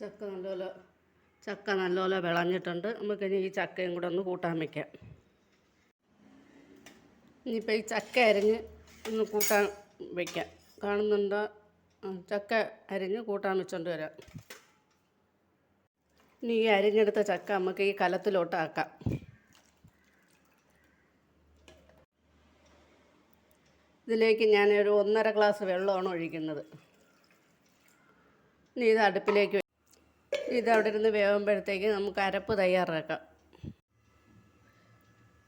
ചക്ക നല്ലപോലെ ചക്ക നല്ലപോലെ വിളഞ്ഞിട്ടുണ്ട്. നമുക്കിനി ഈ ചക്കയും കൂടെ ഒന്ന് കൂട്ടാൻ വയ്ക്കാം ഇനിയിപ്പോൾ ഈ ചക്ക അരിഞ്ഞ് ഒന്ന് കൂട്ടാൻ വയ്ക്കാം കാണുന്നുണ്ടോ? ചക്ക അരിഞ്ഞ് കൂട്ടാൻ വെച്ചോണ്ട് വരാം. ഇനി ഈ അരിഞ്ഞെടുത്ത ചക്ക നമുക്ക് ഈ കലത്തിലോട്ട് ആക്കാം. ഇതിലേക്ക് ഞാൻ ഒരു ഒന്നര ഗ്ലാസ് വെള്ളമാണ് ഒഴിക്കുന്നത്. ഇനി ഇത് അടുപ്പിലേക്ക് ഇത് അവിടെ ഇരുന്ന് വേവുമ്പോഴത്തേക്ക് നമുക്ക് അരപ്പ് തയ്യാറാക്കാം.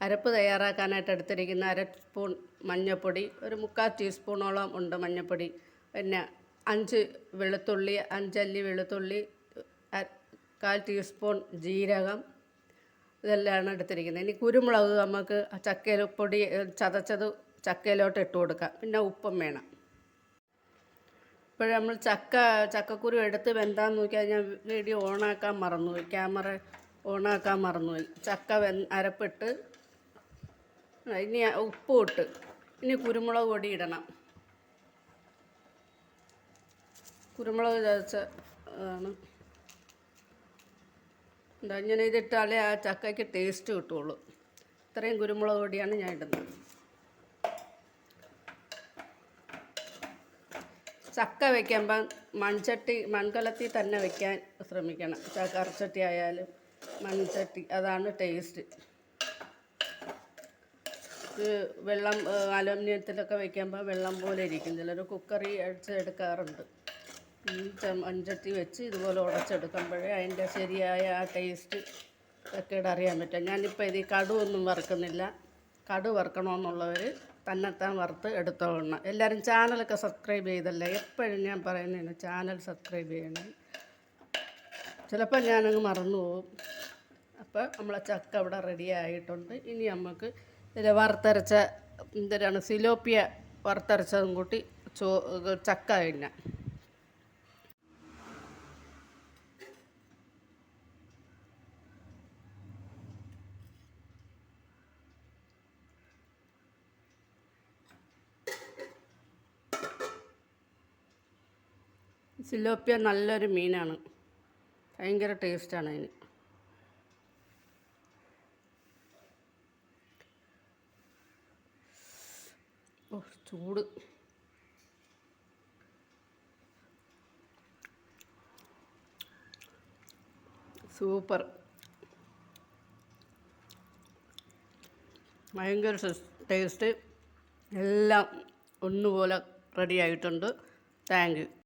അരപ്പ് തയ്യാറാക്കാനായിട്ട് എടുത്തിരിക്കുന്ന അര സ്പൂൺ മഞ്ഞൾപ്പൊടി ഒരു മുക്കാൽ ടീസ്പൂണോളം ഉണ്ട് മഞ്ഞൾപ്പൊടി പിന്നെ അഞ്ച് വെളുത്തുള്ളി അഞ്ചല്ലി വെളുത്തുള്ളി കാൽ ടീസ്പൂൺ ജീരകം ഇതെല്ലാമാണ് എടുത്തിരിക്കുന്നത്. ഇനി കുരുമുളക് നമുക്ക് ചക്കയിൽ പൊടി ചതച്ചത് ചക്കയിലോട്ട് ഇട്ട് കൊടുക്കാം. പിന്നെ ഉപ്പും വേണം. ഇപ്പോൾ നമ്മൾ ചക്ക ചക്കക്കുരു എടുത്ത് വെന്താന്ന് നോക്കിയാൽ ഞാൻ വീഡിയോ ഓണാക്കാൻ മറന്നുപോയി. ക്യാമറ ഓണാക്കാൻ മറന്നുപോയി. ചക്ക വെ അരപ്പിട്ട് ഇനി ഉപ്പും ഇട്ട് ഇനി കുരുമുളക് പൊടി ഇടണം. കുരുമുളക് ചതച്ച ആണ്. ഇങ്ങനെ ഇതിട്ടാലേ ആ ചക്കയ്ക്ക് ടേസ്റ്റ് കിട്ടുള്ളൂ. ഇത്രയും കുരുമുളക് പൊടിയാണ് ഞാൻ ഇടുന്നത്. ചക്ക വയ്ക്കുമ്പം മൺചട്ടി മൺകലത്തിൽ തന്നെ വെക്കാൻ ശ്രമിക്കണം. കറിച്ചട്ടി ആയാലും മൺചട്ടി അതാണ് ടേസ്റ്റ്. വെള്ളം അലുമിനിയത്തിലൊക്കെ വെക്കുമ്പോൾ വെള്ളം പോലെ ഇരിക്കും. ചിലർ കുക്കറി അടിച്ചെടുക്കാറുണ്ട് മൺചട്ടി വെച്ച് ഇതുപോലെ ഉടച്ചെടുക്കുമ്പോഴേ അതിന്റെ ശരിയായ ആ ടേസ്റ്റ് ഒക്കെ അറിയാൻ പറ്റും. ഞാനിപ്പോൾ ഇത് കടുവൊന്നും വറുക്കുന്നില്ല. കടു വറുക്കണമെന്നുള്ളവർ തന്നെത്താൻ വറുത്ത് എടുത്തോളണം. എല്ലാവരും ചാനലൊക്കെ സബ്സ്ക്രൈബ് ചെയ്തല്ലേ? എപ്പോഴും ഞാൻ പറയുന്നതിന് ചാനൽ സബ്സ്ക്രൈബ് ചെയ്യണം. ചിലപ്പോൾ ഞാനങ്ങ് മറന്നു പോകും അപ്പോൾ നമ്മളെ ചക്ക ഇവിടെ റെഡി ആയിട്ടുണ്ട്. ഇനി നമുക്ക് ഇതിൽ വറുത്തരച്ച എന്തിനാണ് സിലോപ്പിയ വറുത്തരച്ചതും കൂട്ടി ചോ ചക്ക തിന്നാം സിലോപ്പിയ നല്ലൊരു മീനാണ്. ഭയങ്കര ടേസ്റ്റാണ് അതിന്. ഓ ചൂട്. സൂപ്പർ. ഭയങ്കര ടേസ്റ്റ്. എല്ലാം ഒന്നുപോലെ റെഡി ആയിട്ടുണ്ട്. Thank you.